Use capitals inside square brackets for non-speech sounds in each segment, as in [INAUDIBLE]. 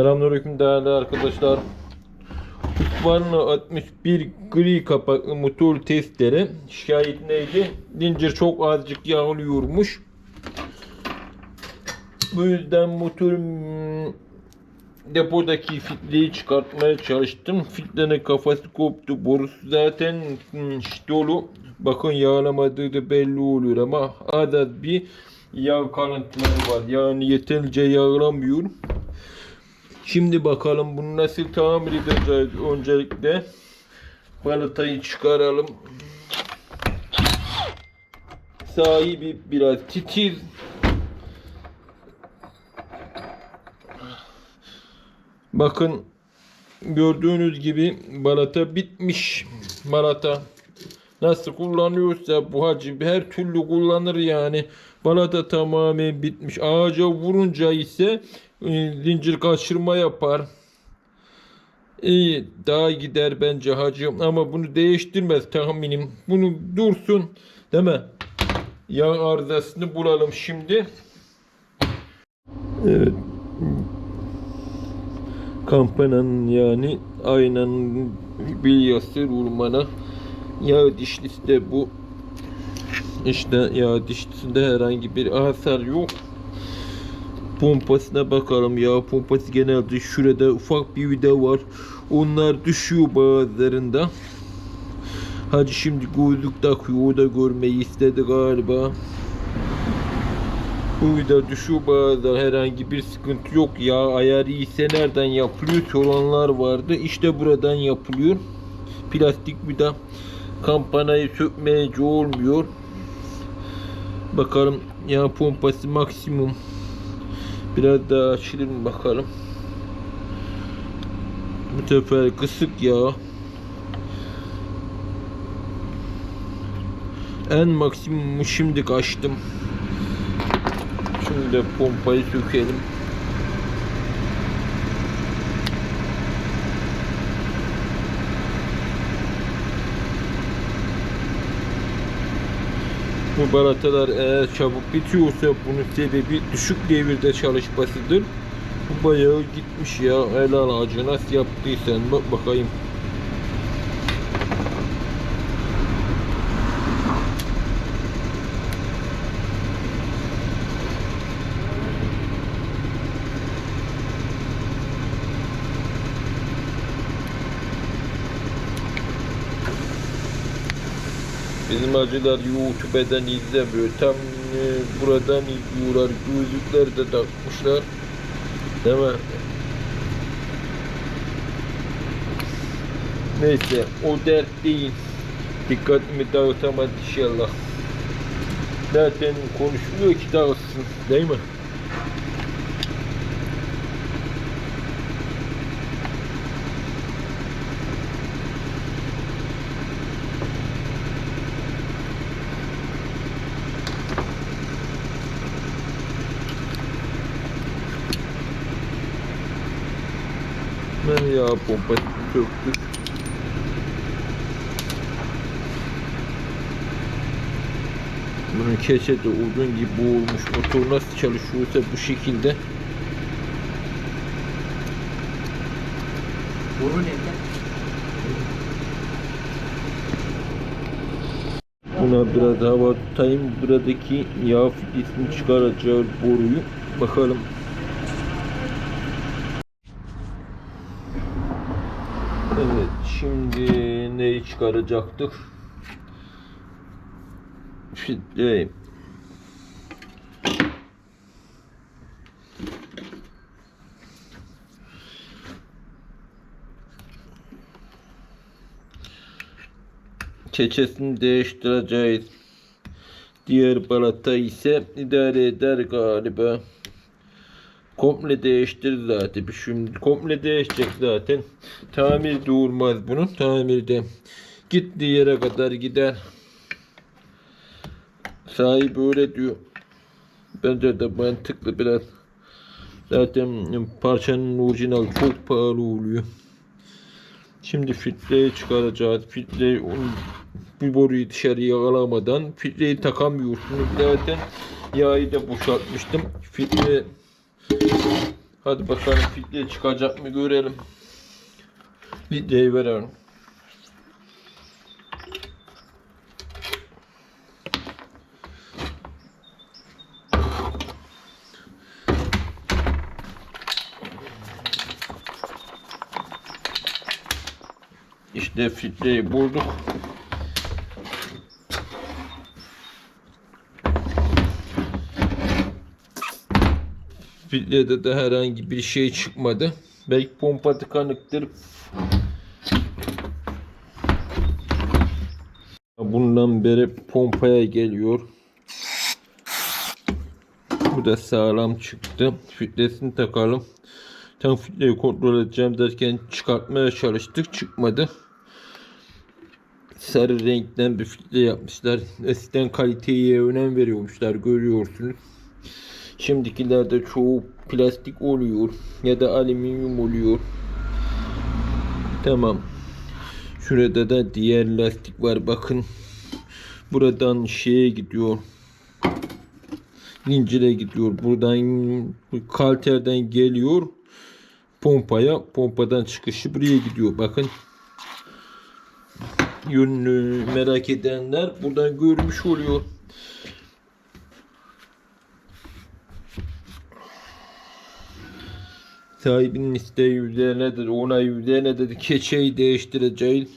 Selamünaleyküm değerli arkadaşlar. Husqvarna 61 gri kapaklı motor testleri şikayet neydi? Zincir çok azıcık yağlıyormuş. Bu yüzden motorun hmm, depodaki fitleyi çıkartmaya çalıştım. Fitlenin kafası koptu. Borusu zaten hmm, dolu. Bakın yağlamadığı da belli oluyor ama az az bir yağ kalıntıları var. Yani yeterince yağlamıyor. Şimdi bakalım bunu nasıl tamir edeceğiz öncelikle. Balatayı çıkaralım. Sahibi biraz titiz. Bakın gördüğünüz gibi balata bitmiş. Balata nasıl kullanıyorsa bu hacı her türlü kullanır yani. Balata tamamen bitmiş. Ağaca vurunca ise zincir kaçırma yapar. İyi daha gider bence hacı ama bunu değiştirmez tahminim. Bunu dursun değil mi? Yağ arızasını bulalım şimdi. Evet. Kampananın yani aynen bilyası vurmana yağ dişlisi de bu. İşte yağ dişlisinde herhangi bir hasar yok. Pompasına bakalım ya. Pompası genelde şurada ufak bir vida var. Onlar düşüyor bazılarında. Hadi şimdi gözlük takıyor. O da görmeyi istedi galiba. Bu vida düşüyor bazen herhangi bir sıkıntı yok ya. Ayarı ise nereden yapılıyor? Soranlar vardı. İşte buradan yapılıyor. Plastik vida. Kampanayı sökmeyece olmuyor. Bakalım ya pompası maksimum biraz daha açılır mı bakalım. Bu sefer kısık ya. En maksimumu şimdi kaçtım. Şimdi pompayı sökelim. Bu balatalar eğer çabuk bitiyorsa bunun sebebi düşük devirde çalışmasıdır. Bu bayağı gitmiş ya. Helal ağacı nasıl yaptıysan bak bakayım. Acılar YouTube'dan izlemiyor. Tam e, buradan izliyorlar. Gözlükler de takmışlar. Değil mi? Neyse o dert değil. Dikkatimi dağıtamadı inşallah. Zaten konuşmuyor ki dağıtsın. Değil mi? Ben ya pompası söktük. Bunun keçe de odun gibi olmuş. Motor nasıl çalışıyorsa bu şekilde. Boru nerede? Buna biraz hava tutayım. Buradaki yağ filtresini çıkaracağı boruyu bakalım. Evet, şimdi neyi çıkaracaktık? Filtre. Keçesini değiştireceğiz. Diğer balata ise idare eder galiba. Komple değiştir zaten. Şimdi komple değişecek zaten. Tamir de olmaz bunun. Tamirde gittiği yere kadar gider. Sahibi öyle diyor. Bence de mantıklı biraz. Zaten parçanın orijinal çok pahalı oluyor. Şimdi filtreyi çıkaracağız. Filtreyi bu boruyu dışarıya alamadan filtreyi takamıyorsunuz. Zaten yağı da boşaltmıştım. Filtre Hadi bakalım filtre çıkacak mı görelim. Filtreyi verelim. İşte filtreyi bulduk. Filtrede de herhangi bir şey çıkmadı. Belki pompa tıkanıktır. Bundan beri pompaya geliyor. Bu da sağlam çıktı. Filtresini takalım. Tam filtreyi kontrol edeceğim derken çıkartmaya çalıştık. Çıkmadı. Sarı renkten bir filtre yapmışlar. Eskiden kaliteye önem veriyormuşlar. Görüyorsunuz. Şimdikilerde çoğu plastik oluyor ya da alüminyum oluyor. Tamam. Şurada da diğer lastik var bakın. Buradan şeye gidiyor. Zincire gidiyor. Buradan kalterden geliyor. Pompaya. Pompadan çıkışı buraya gidiyor. Bakın. Yönünü merak edenler buradan görmüş oluyor. Sahibinin isteği üzerine de onay üzerine de keçeyi değiştireceğiz.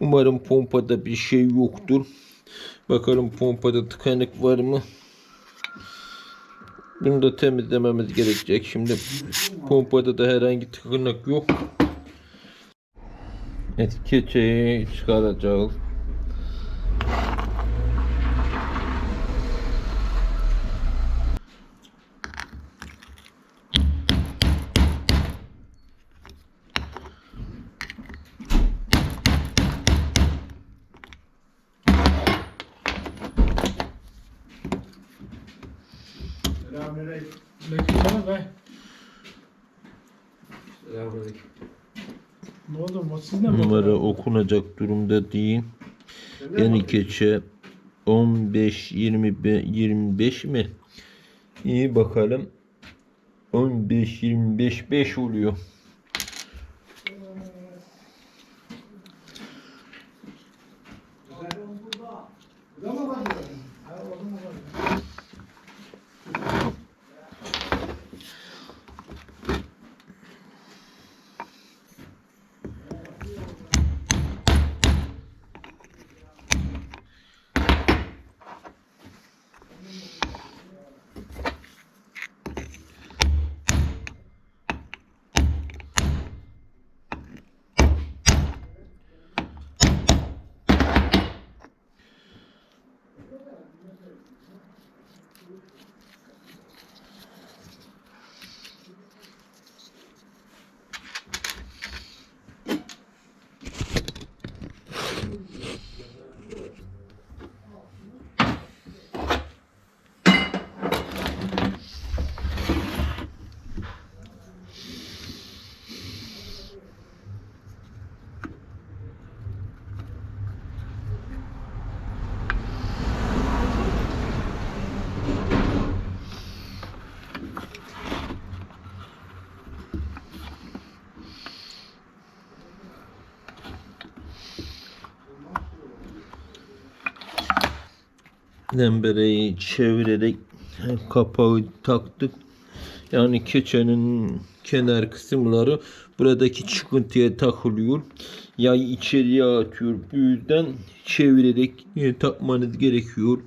Umarım pompada bir şey yoktur. Bakalım pompada tıkanık var mı? Bunu da temizlememiz gerekecek. Şimdi pompada da herhangi tıkanık yok. Evet keçeyi çıkaracağız. Selamünaleyküm. Aleykümselam be. Selamünaleyküm. Ne oldu? Bu siz ne Numara okunacak durumda değil. Yeni keçe 15 20 25 mi? İyi bakalım. 15 25 5 oluyor. Lembereyi çevirerek kapağı taktık. Yani keçenin kenar kısımları buradaki çıkıntıya takılıyor. Yay içeriye atıyor. Bu yüzden çevirerek e, takmanız gerekiyor.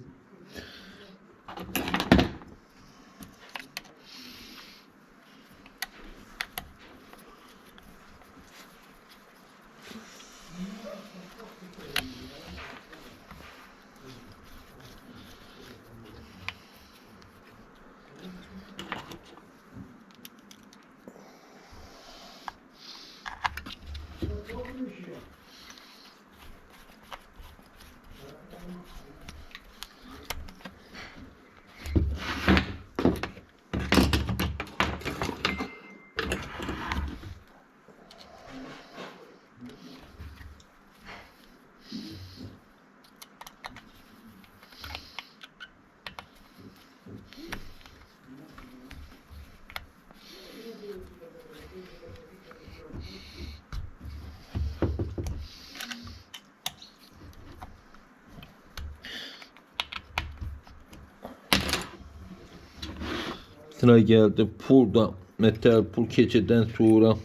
Sıra geldi pulda. Metal pul keçeden sonra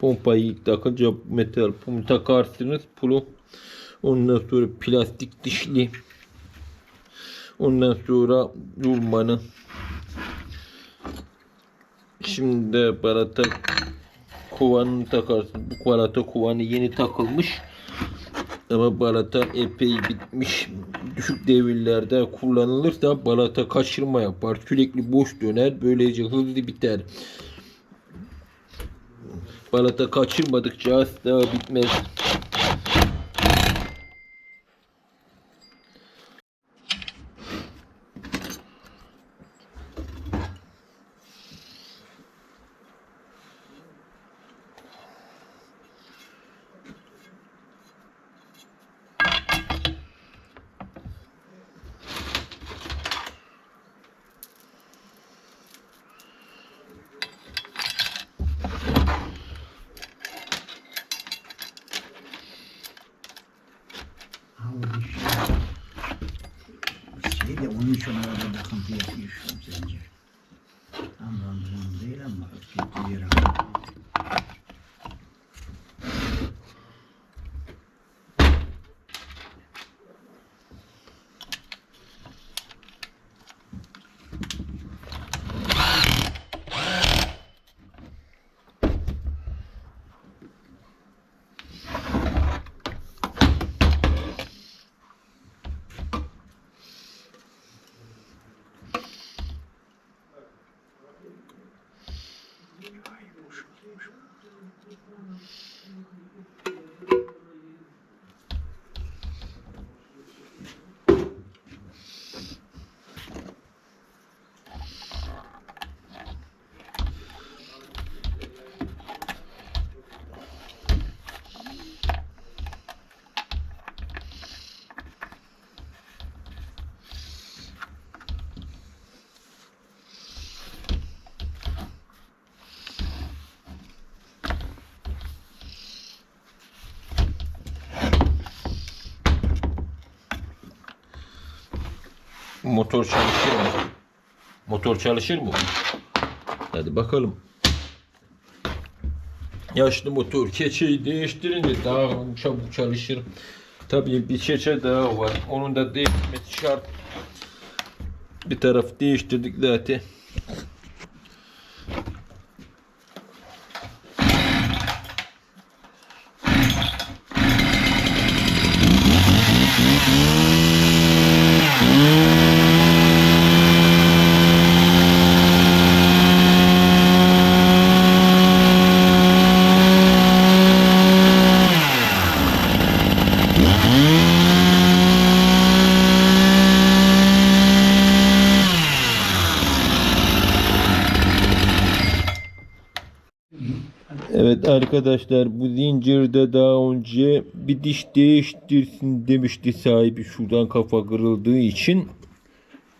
pompayı takınca metal pul takarsınız pulu. Ondan sonra plastik dişli. Ondan sonra rulmanı. Şimdi barata kovanını takarsın. Bu barata kovanı yeni takılmış. Ama balata epey bitmiş. Düşük devirlerde kullanılırsa balata kaçırma yapar. Sürekli boş döner. Böylece hızlı biter. Balata kaçırmadıkça asla bitmez. Motor çalışır mı? Motor çalışır mı? Hadi bakalım. Yaşlı motor keçeyi değiştirince daha çabuk çalışır. Tabii bir keçe daha var. Onun da değişmesi şart. Bir taraf değiştirdik zaten. Evet arkadaşlar bu zincirde daha önce bir diş değiştirsin demişti sahibi şuradan kafa kırıldığı için.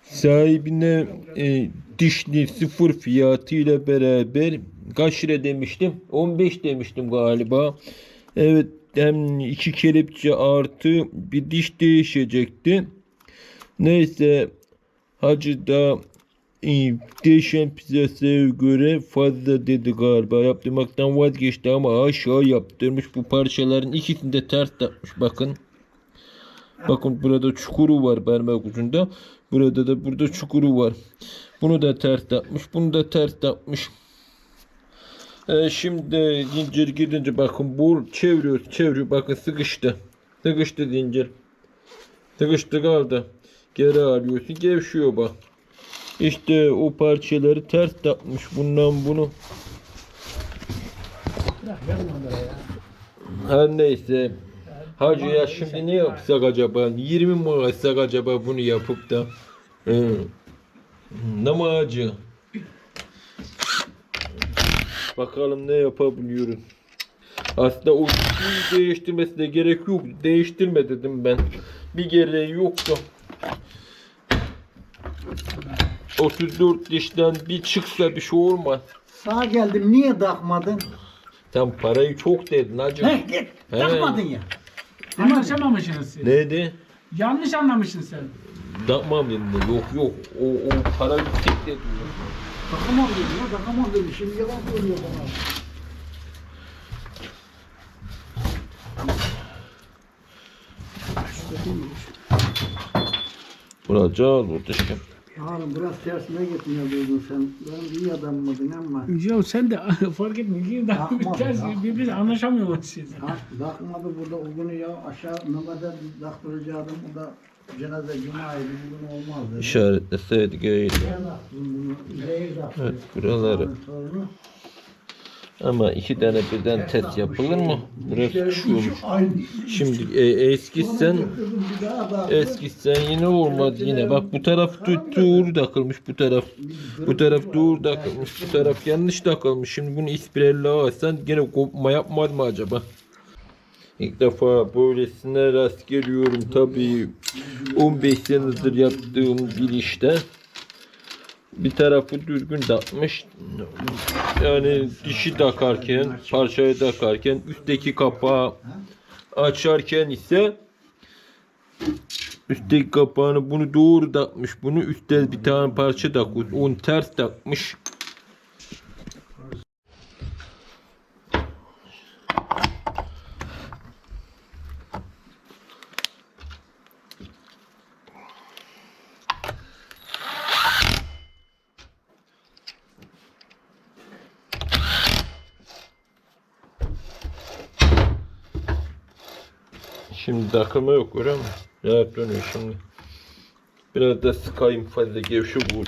Sahibine e, dişli sıfır fiyatı ile beraber kaç lira demiştim? 15 demiştim galiba. Evet hem iki kelepçe artı bir diş değişecekti. Neyse Hacı da değişen piyasaya göre fazla dedi galiba. Yaptırmaktan vazgeçti ama aşağı yaptırmış. Bu parçaların ikisini de ters takmış. Bakın. Bakın burada çukuru var parmak ucunda. Burada da burada çukuru var. Bunu da ters takmış. Bunu da ters takmış. Ee, şimdi zincir gidince bakın bu çeviriyor çeviriyor bakın sıkıştı. Sıkıştı zincir. Sıkıştı kaldı. Geri alıyorsun gevşiyor bak. İşte o parçaları ters takmış bundan bunu. Her neyse. Hacı ya şimdi ne yapsak acaba? 20 mi alsak acaba bunu yapıp da? Mi hacı? Bakalım ne yapabiliyoruz. Aslında o değiştirmesine gerek yok. Değiştirme dedim ben. Bir gereği yoktu. 34 dişten bir çıksa bir şey olmaz. Sağ geldim niye takmadın? Sen parayı çok dedin hacı. Heh git. He. Takmadın ya. Anlaşamamışsınız siz. Neydi? Yanlış anlamışsın sen. Takmam dedim. Yok yok. O, o para yüksek dedi. Takamam dedi ya takamam dedi. Şimdi yalan söylüyor bana. Vuracağız muhteşem. Harun biraz tersine gitmeye durdun sen. Ben iyi adam mıydın ama. Ya sen de [LAUGHS] fark etmiyor. İkiniz de Yapma, ters yapma. birbirine anlaşamıyorsunuz siz. Ha, takmadı burada o günü ya aşağı namada taktıracaktım. Bu da cenaze cumaydı. Bugün olmazdı. İşaretleseydik iyiydi. Ben taktım bunu. İleri taktım. Evet, buraları. Sonra Ama iki tane birden test yapılır mı? Burası düşüyormuş. Aynı. Şimdi e, eskitsen eskitsen yine olmaz yine. Bak bu taraf doğru takılmış bu taraf. Bu taraf doğru takılmış. Bu taraf yanlış takılmış. Şimdi bunu ispirelle alsan gene kopma yapmaz mı acaba? İlk defa böylesine rast geliyorum tabii 15 senedir yaptığım bir işte. Bir tarafı düzgün takmış. Yani dişi takarken, parçayı takarken üstteki kapağı açarken ise üstteki kapağını bunu doğru takmış. Bunu üstte bir tane parça takmış. Onu ters takmış. Takılma yok görüyor musun? Rahat dönüyor şimdi. Biraz da sıkayım fazla gevşe vur.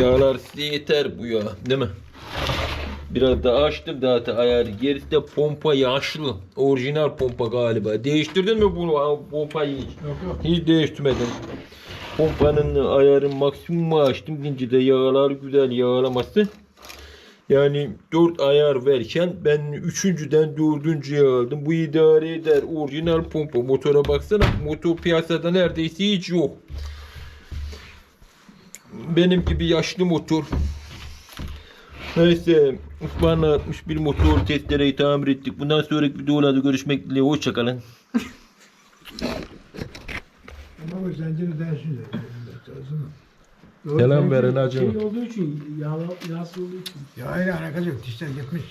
Yağlar size yeter bu ya değil mi? Biraz da açtım zaten ayarı. Gerisi de pompa yaşlı. Orijinal pompa galiba. Değiştirdin mi bunu pompayı hiç? Yok yok. Hiç değiştirmedim. Pompanın ayarını maksimum açtım. Deyince de yağlar güzel yağlaması. Yani 4 ayar verken ben üçüncüden dördüncüye aldım. Bu idare eder. Orijinal pompa. Motora baksana. Motor piyasada neredeyse hiç yok. Benim gibi yaşlı motor. Neyse. Bana 61 motor testereyi tamir ettik. Bundan sonraki videolarda görüşmek dileğiyle. Hoşçakalın. Ama bu zinciri değişince. Selam verin hacı. Şey olduğu için, yağ, yağsız olduğu için. Ya aynı alakası yok. Dişler gitmiş.